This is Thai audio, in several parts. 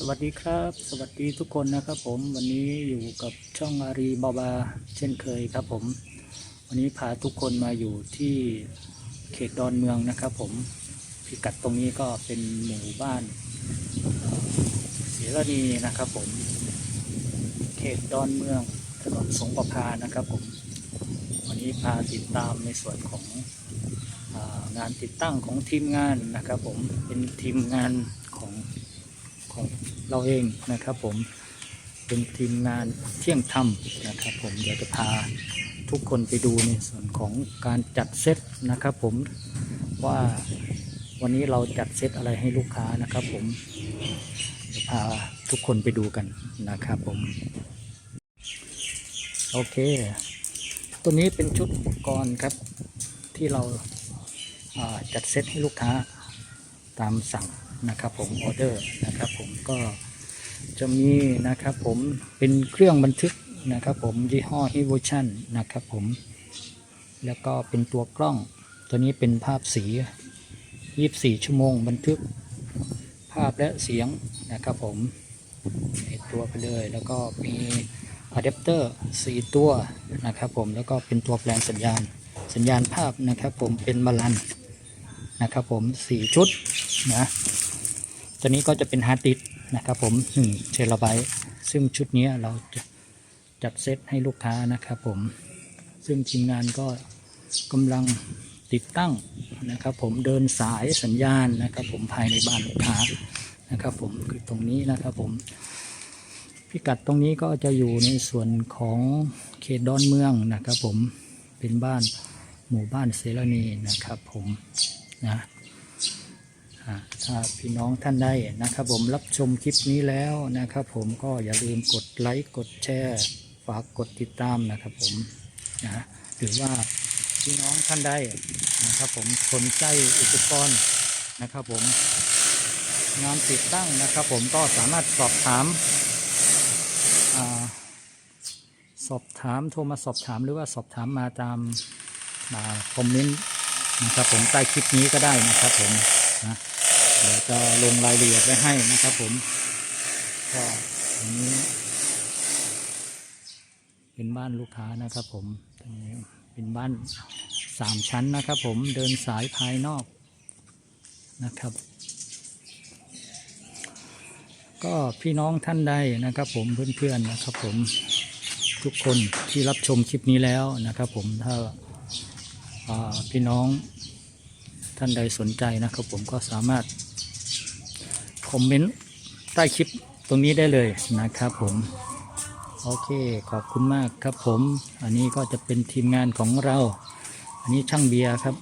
สวัสดีครับ สวัสดีทุกคนนะครับผมวันนี้อยู่กับช่องอารีบาบาเช่นเคยครับผม วันนี้พาทุกคนมาอยู่ที่เขตดอนเมืองนะครับผมพิกัดตรงนี้ก็เป็นหมู่บ้านเอ่อเสรณีนะครับผม เขตดอนเมืองถนนสงประพานะครับผม วันนี้พาติดตามในส่วนของงานติดตั้งของทีมงานนะครับผมเป็นทีมงานของ ของเราเองนะครับ ผมเป็นทีมงานเที่ยงธรรมนะครับ ผมเดี๋ยวจะพาทุกคนไปดูในส่วนของการจัดเซตนะครับ ผมว่าวันนี้เราจัดเซตอะไรให้ลูกค้านะครับ ผมจะพาทุกคนไปดูกันนะครับผมโอเค ตัวนี้เป็นชุดอุปกรณ์ครับที่เราจัดเซตให้ลูกค้าตามสั่ง นะครับผมออเดอร์นะครับผมก็จะมีนะครับผมเป็นเครื่องบันทึกนะครับผมยี่ห้อ e v o t i o n นะครับผมแล้วก็เป็นตัวกล้อง ตัวนี้เป็นภาพสี 24 ชั่วโมงบันทึกภาพและเสียงนะครับผมตัวไปเลยแล้วก็มีอะแดปเตอร์4ตัวนะครับผมแล้วก็เป็นตัวแปลงสัญญาณ สัญญาณภาพนะครับผมเป็นบาลันนะครับผม4ชุดนะ ตัวนี้ก็จะเป็นฮาร์ดดิสนะครับผม1เทราไบต์ซึ่งชุดนี้เราจะจัดเซตให้ลูกค้านะครับผม ซึ่งทีมงานก็กำลังติดตั้งนะครับ ผมเดินสายสัญญาณนะครับ ผมภายในบ้านลูกค้านะครับ ผมคือตรงนี้นะครับผมพิกัดตรงนี้ก็จะอยู่ในส่วนของเขตดอนเมืองนะครับ ผมเป็นบ้านหมู่บ้านเสรณีนะครับ ผมนะ ถ้าพี่น้องท่านใดนะครับ ผมรับชมคลิปนี้แล้วนะครับ ผมก็อย่าลืมกดไลค์กดแชร์ฝากกดติดตามนะครับ ผมนะหรือว่าพี่น้องท่านใดนะครับ ผมสนใจอุปกรณ์นะครับ ผมงานติดตั้งนะครับ ผมก็สามารถสอบถามอสอบถามโทรมาสอบถามหรือว่าสอบถามมาตามมาคอมเมนต์นะครับ ผมใต้คลิปนี้ก็ได้นะครับ ผมนะ เดี๋ยวจะลงรายละเอียดไว้ให้นะครับผมก็อันนี้ เป็นบ้านลูกค้านะครับผมตรงนี้เป็นบ้านสามชั้นนะครับผมเดินสายภายนอกนะครับ ก็พี่น้องท่านใดนะครับผมเพื่อนๆนะครับผมทุกคนที่รับชมคลิปนี้แล้วนะครับผมถ้าาพี่น้องท่านใดสนใจนะครับผมก็สามารถ คอมเมนต์ใต้คลิปตรงนี้ได้เลยนะครับผม โอเคขอบคุณมากครับผม อันนี้ก็จะเป็นทีมงานของเรา อันนี้ช่างเบียร์ครับ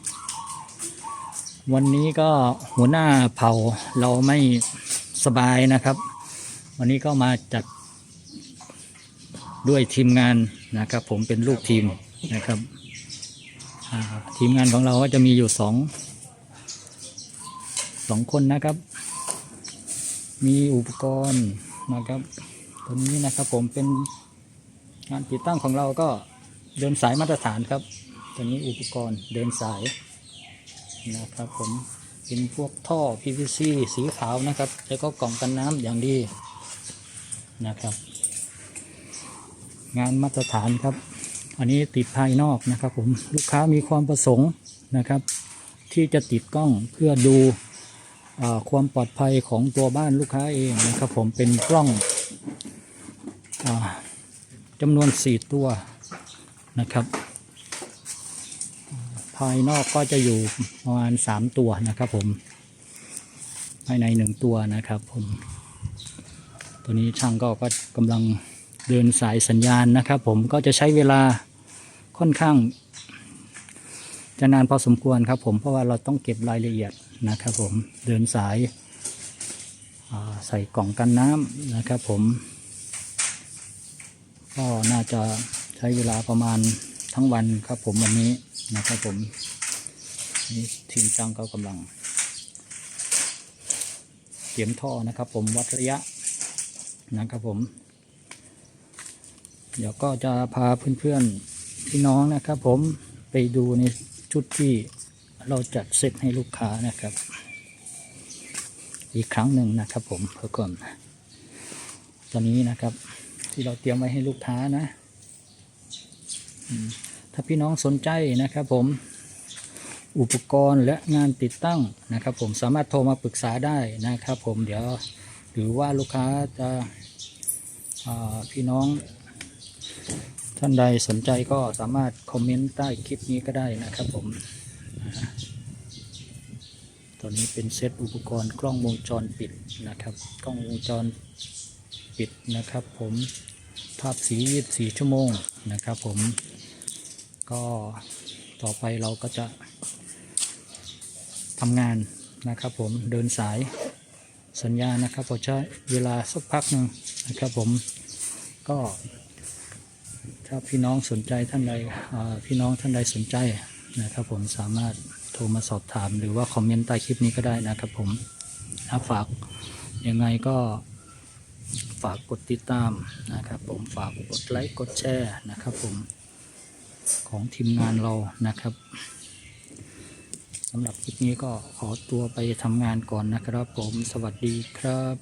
วันนี้ก็หัวหน้าเผ่าเราไม่สบายนะครับ วันนี้ก็มาจัดด้วยทีมงานนะครับ ผมเป็นลูกทีมนะครับทีมงานของเราก็จะมีอยู่สองสองคนนะครับ มีอุปกรณ์นะครับตัวนี้นะครับผมเป็นงานติดตั้งของเราก็เดินสายมาตรฐานครับตัวนี้อุปกรณ์เดินสายนะครับผมเป็นพวกท่อ PVC สีขาวนะครับ แล้วก็กล่องกันน้ำอย่างดีนะครับ งานมาตรฐานครับ อันนี้ติดภายนอกนะครับผมลูกค้ามีความประสงค์นะครับ ที่จะติดกล้องเพื่อดู ความปลอดภัยของตัวบ้านลูกค้าเองนะครับผมเป็นกล้องอจำนวน 4 ตัวนะครับ ภายนอกก็จะอยู่ประมาณ 3 ตัวนะครับผม ภายใน 1 ตัวนะครับผม ตัวนี้ช่างก็ก็กำลังเดินสายสัญญาณนะครับผมก็จะใช้เวลาค่อนข้าง จะนานพอสมควรครับ ผมเพราะว่าเราต้องเก็บรายละเอียดนะครับ ผมเดินสายาใส่กล่องกันน้ำนะครับ ผม ก็น่าจะใช้เวลาประมาณทั้งวันครับ ผมวันนี้นะครับผมนี่ทีมช่างก็กำลังเตรียมท่อนะครับ ผมวัดระยะนะครับผม เดี๋ยวก็จะพาเพื่อนๆพี่น้องนะครับ ผมไปดูใน ชุดที่เราจัดเซตให้ลูกค้านะครับ อีกครั้งหนึ่งนะครับ ผมเพื่อความตัวนี้นะครับ ที่เราเตรียมไว้ให้ลูกค้านะถ้าพี่น้องสนใจนะครับ ผมอุปกรณ์และงานติดตั้งนะครับ ผมสามารถโทรมาปรึกษาได้นะครับ ผมเดี๋ยวหรือว่าลูกค้าจะาพี่น้อง ท่านใดสนใจก็สามารถคอมเมนต์ใต้คลิปนี้ก็ได้นะครับผมตัวนี้เป็นเซตอุปกรณ์กล้องวงจรปิดนะครับ กล้องวงจรปิดนะครับ ผมภาพสี 24 ชั่วโมงนะครับผม ก็ต่อไปเราก็จะทำงานนะครับผมเดินสายสัญญานะครับพอใช้เวลาสักพักหนึ่งนะครับผมก็ ถ้าพี่น้องสนใจท่านใดพี่น้องท่านใดสนใจนะครับผมสามารถโทรมาสอบถามหรือว่าคอมเมนต์ใต้คลิปนี้ก็ได้นะครับผมถ้าฝากยังไงก็ฝากกดติดตามนะครับ ผมฝากกดไลค์กดแชร์นะครับ ผมของทีมงานเรานะครับสำหรับคลิปนี้ก็ขอตัวไปทำงานก่อนนะครับ ผมสวัสดีครับ